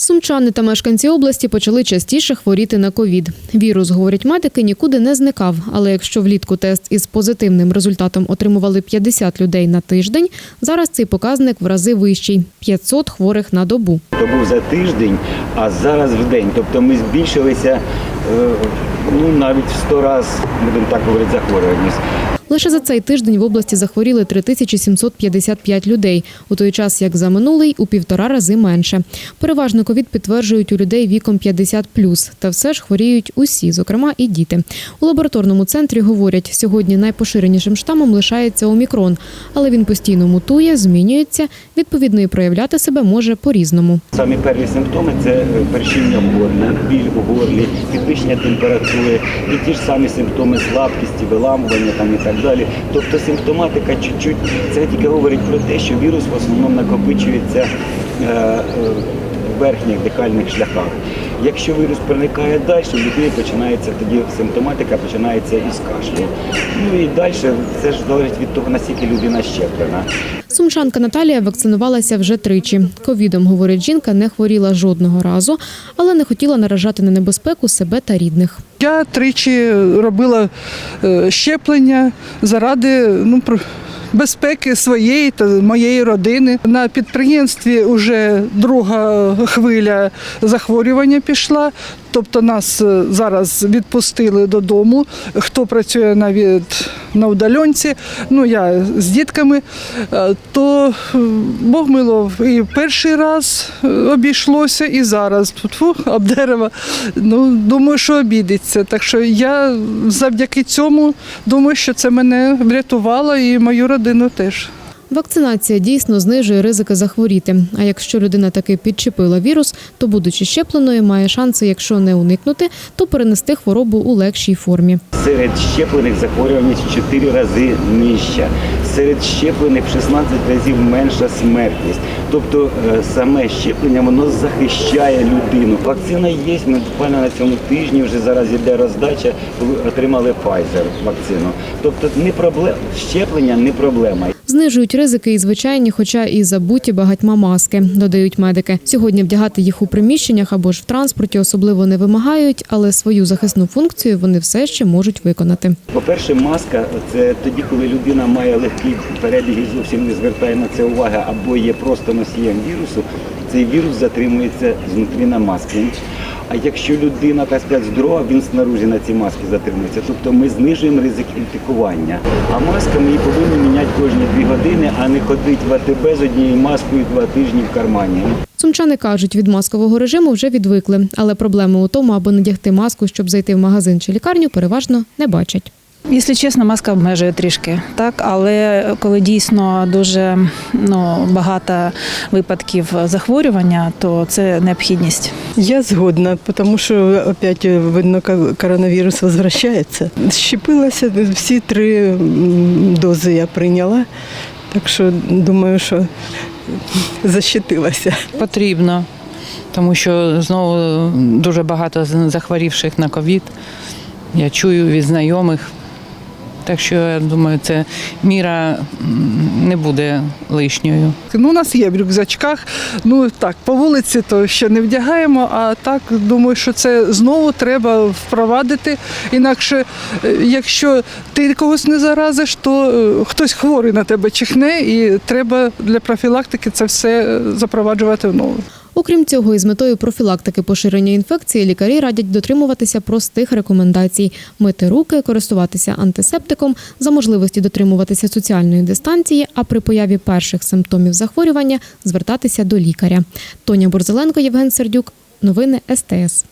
Сумчани та мешканці області почали частіше хворіти на ковід. Вірус, говорять медики, нікуди не зникав. Але якщо влітку тест із позитивним результатом отримували 50 людей на тиждень, зараз цей показник в рази вищий 500 хворих на добу. То був за тиждень, а зараз в день. Тобто ми збільшилися е, ну, навіть в 100 разів, будемо так говорити, захворюваність. Лише за цей тиждень в області захворіли 3755 людей, у той час як за минулий у півтора рази менше. Переважно ковід підтверджують у людей віком 50+, та все ж хворіють усі, зокрема і діти. У лабораторному центрі говорять, сьогодні найпоширенішим штамом лишається омікрон, але він постійно мутує, змінюється, відповідно і проявляти себе може по-різному. Самі перші симптоми це першіння в горлі, біль у горлі, підвищення температури і ті ж самі симптоми слабкості, виламування там і так далі. Тобто симптоматика чуть-чуть це тільки говорить про те, що вірус в основному накопичується е, е, в верхніх дихальних шляхах. Якщо вірус проникає далі, в людей починається тоді симптоматика починається із кашлю. Ну і далі це ж залежить від того, наскільки людина щеплена. Сумчанка Наталія вакцинувалася вже тричі. Ковідом, говорить жінка, не хворіла жодного разу, але не хотіла наражати на небезпеку себе та рідних. Я тричі робила е, щеплення заради ну, про- безпеки своєї та моєї родини. На підприємстві вже друга хвиля захворювання пішла. Тобто нас е, зараз відпустили додому. Хто працює навіть на удаленці, ну я з дітками, е, то е, Бог милов і перший раз е, обійшлося, і зараз Фу, об дерево. Ну, думаю, що обійдеться. Так що я завдяки цьому думаю, що це мене врятувало і мою родину теж. Вакцинація дійсно знижує ризики захворіти. А якщо людина таки підчепила вірус, то, будучи щепленою, має шанси, якщо не уникнути, то перенести хворобу у легшій формі. Серед щеплених захворюваність в 4 рази нижча. Серед щеплених в 16 разів менша смертність. Тобто е, саме щеплення воно захищає людину. Вакцина є. Ми буквально на цьому тижні вже зараз іде роздача. Отримали Pfizer вакцину. Тобто не проблема щеплення не проблема. Знижують ризики і звичайні, хоча і забуті багатьма маски, додають медики. Сьогодні вдягати їх у приміщеннях або ж в транспорті особливо не вимагають, але свою захисну функцію вони все ще можуть виконати. По-перше, маска це тоді, коли людина має легкий перебіг і зовсім не звертає на це уваги, або є просто носієм вірусу, цей вірус затримується знутрі на масці. А якщо людина так сказати, здорова, він снаружі на цій масці затримується. Тобто ми знижуємо ризик інфікування. А маска ми її повинні міняти кожні дві години, а не ходити в АТБ з однією маскою два тижні в кармані. Сумчани кажуть, від маскового режиму вже відвикли, але проблеми у тому, аби надягти маску, щоб зайти в магазин чи лікарню, переважно не бачать. Якщо чесно, маска обмежує трішки, так але коли дійсно дуже ну, багато випадків захворювання, то це необхідність. Я згодна, тому що опять видно, ко- коронавірус возвращається. Щепилася всі три дози я прийняла, так що думаю, що защитилася. Потрібно, тому що знову дуже багато захворівших на ковід. Я чую від знайомих. Так що я думаю, це міра не буде лишньою. Ну, у нас є в рюкзачках. Ну так, по вулиці то ще не вдягаємо, а так думаю, що це знову треба впровадити. Інакше, е, якщо ти когось не заразиш, то е, хтось хворий на тебе чихне, і треба для профілактики це все е, запроваджувати вновь. Окрім цього, із метою профілактики поширення інфекції лікарі радять дотримуватися простих рекомендацій: мити руки, користуватися антисептиком, за можливості дотримуватися соціальної дистанції, а при появі перших симптомів захворювання звертатися до лікаря. Тоня Борзеленко, Євген Сердюк. Новини СТС.